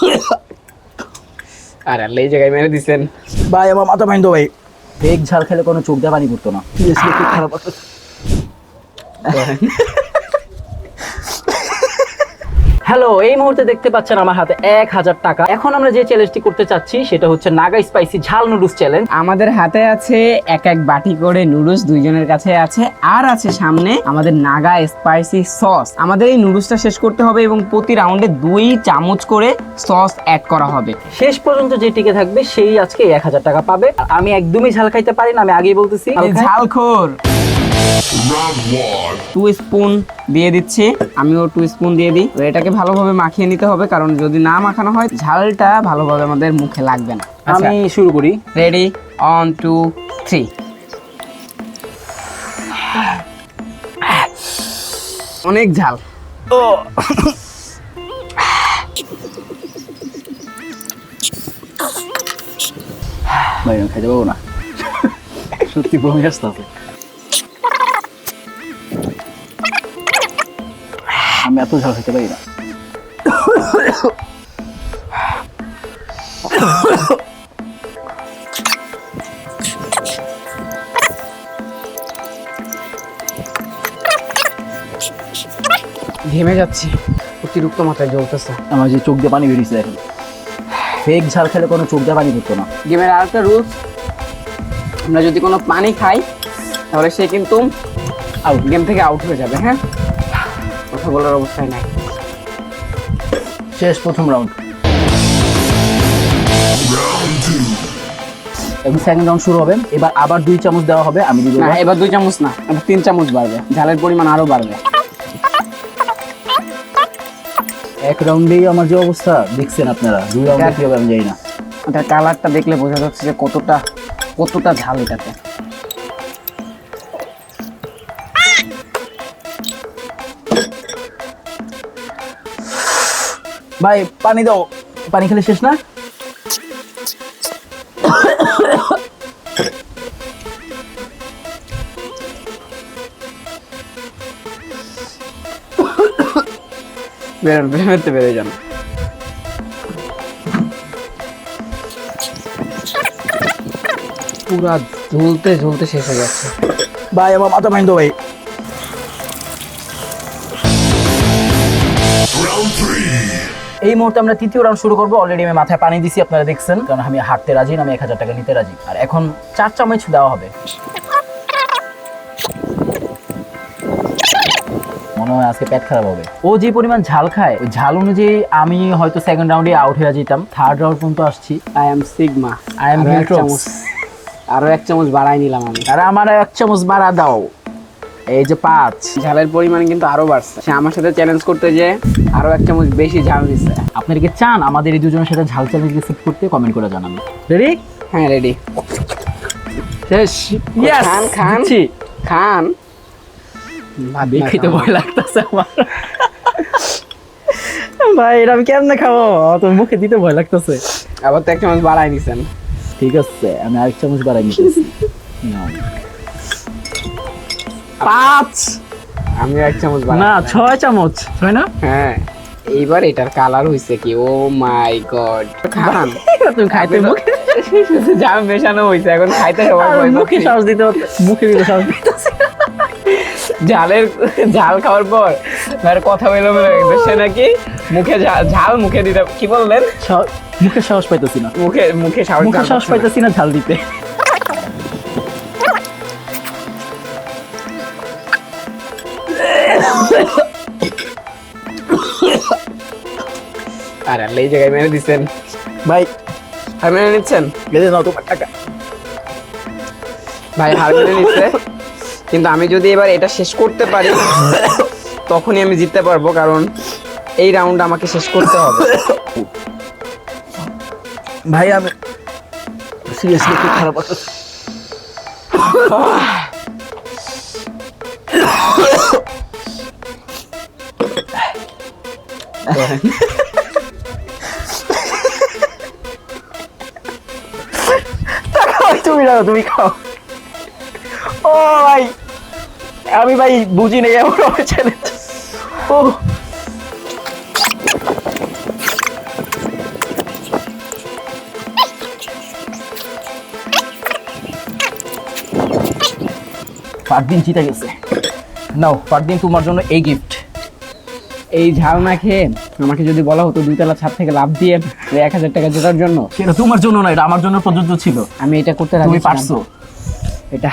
আর আল্লাহ এই জায়গায় মেরে দিছেন। ভাই আমার মাথা বাইন্ধ ভাই। এক ঝাল খেলে কোনো চোখ দিয়ে পানি পড়তো না। খারাপ। হ্যালো এই মুহূর্তে দেখতে পাচ্ছেন আমার হাতে এক হাজার টাকা। এখন আমরা যে চ্যালেঞ্জটি করতে চাচ্ছি সেটা হচ্ছে নাগা স্পাইসি ঝাল নুডলস চ্যালেঞ্জ আমাদের হাতে আছে এক এক বাটি করে নুডলস দুইজনের কাছে আছে আর আছে সামনে আমাদের নাগা স্পাইসি সস আমাদের এই নুডলসটা শেষ করতে হবে এবং প্রতি রাউন্ডে দুই চামচ করে সস অ্যাড করা হবে। শেষ পর্যন্ত যে টিকে থাকবে সেই আজকে এক হাজার টাকা পাবে। আমি একদমই ঝাল খাইতে পারি না আমি আগেই বলতেছি। ঝালখোর। টু স্পুন দিয়ে দিচ্ছি। আমিও টু স্পুন দিয়ে দিই। তো এটাকে ভালোভাবে মাখিয়ে নিতে হবে কারণ যদি না মাখানো হয় ঝালটা ভালোভাবে আমাদের মুখে লাগবে না। আমি শুরু করি। রেডি অন টু থ্রি অনেক ঝাল। ভাই আমি খাইতে পাবো না। সত্যি বমি আসতে আমি এত ঝাল খেতে পারি না। ঘেমে যাচ্ছি। অতিরিক্ত মাথায় জ্বলতেছে। আমার যে চোখ দিয়ে পানি বেরিয়েছে দেখেন। বেগ ঝাল খেলে কোনো চোখ দিয়ে পানি পড়তো না। গেমের আরেকটা রুলস আমরা যদি কোনো পানি খাই তাহলে সে কিন্তু আউট গেম থেকে আউট হয়ে যাবে হ্যাঁ? কথা বলার অবস্থায় নাই। শেষ প্রথম রাউন্ড এবং সেকেন্ড রাউন্ড শুরু হবে। এবার আবার দুই চামচ দেওয়া হবে আমি দিব। না এবার দুই চামচ না এবার তিন চামচ বাড়বে। ঝালের পরিমাণ আরও বাড়বে। এক রাউন্ডেই আমার যে অবস্থা দেখছেন আপনারা দুই রাউন্ডে কি হবে আমি জানি না। এটা কালারটা দেখলে বোঝা যাচ্ছে যে কতটা কতটা ঝাল এটাতে। ভাই পানি দাও। পানি খেলে শেষ না? বেরোন বেরোতে বেরো যান। পুরা ঝুলতে ঝুলতে শেষ হয়ে যাচ্ছে। ভাই আমার মাথা ভাই। এই মুহূর্তে আমরা তৃতীয় রাউন্ড শুরু করব। অলরেডি আমি মাথায় পানি দিছি আপনারা দেখছেন। কারণ আমি হাঁটতে রাজি আমি এক হাজার টাকা নিতে রাজি। আর এখন চার চামচ দেওয়া হবে। মনে হয় আজকে পেট খারাপ হবে। ও যে পরিমাণ ঝাল খায় ওই ঝাল অনুযায়ী আমি হয়তো সেকেন্ড রাউন্ডে আউট হয়ে যেতাম। থার্ড রাউন্ড পর্যন্ত আসছি। I am sigma I am Viltrox. আরও এক চামচ বাড়াই নিলাম আমি। আর আমার এক চামচ বাড়া দাও। এই যে পাঁচ ঝালের পরিমাণ কিন্তু আরও বাড়ছে। সে আমার সাথে চ্যালেঞ্জ করতে যে আরও এক চামচ বেশি ঝাল দিচ্ছে আপনারা কি চান? আমাদের এই দুজনের সাথে ঝাল চ্যালেঞ্জ রিসিভ করতে কমেন্ট করে জানাবেন রেডি হ্যাঁ রেডি শেষ। Yes! খান, খান। খান। দেখিতে খাও। ভয় লাগতেছে আমার। ভাই এটা আমি কেমনে খাব? আমার তো মুখে দিতে ভয় লাগতেছে। আবার তো এক চামচ বাড়াই দিছেন ঠিক আছে আমি আরেক চামচ বাড়াই নিতেছি। নাও। পাঁচ। আমি এক চামচ না ছয় চামচ। ছয় না? হ্যাঁ। এইবার এটার কালার হইছে কি? ও মাই গড খান তুমি খাইতে মুখে জাম মেশানো হইছে এখন খাইতে সবাই ভয় মুখে সাহস দিতে মুখে দিতে সাহস দিতেছে ঝালের ঝাল খাওয়ার পর আর কথা বলে বলে সে নাকি মুখে ঝাল মুখে দিতে কি বললেন? মুখে সাহস পাইতেছি না। মুখে মুখে সাহস মুখে সাহস পাইতেছি না ঝাল দিতে। আর আল্লাহ এই জায়গায় মেরে দিচ্ছেন ভাই। আর মেরে নিচ্ছেন? বেঁধে নাও তোমার টাকা। ভাই হার মেনে নিচ্ছে। কিন্তু আমি যদি এবার এটা শেষ করতে পারি তখনই আমি জিততে পারব কারণ এই রাউন্ড আমাকে শেষ করতে হবে। ভাই আমি সিরিয়াসলি খুব খারাপ লাগতেছে। ভাই, দাও, তুমি খাও। ও ভাই, আমি ভাই বুঝি নেই, এমন চ্যালেঞ্জ ও। পারদিন জিতে গেছে। নাও পারদিন তোমার জন্য এই গিফট এই ঝাল না খেয়ে আমাকে যদি বলা হতো দুইতলা ছাদ থেকে লাভ দিয়ে এক হাজার টাকা জেতার জন্য সেটা তোমার জন্য না এটা আমার জন্য প্রযোজ্য ছিল। আমি এটা করতে রাজি পারছ। এটা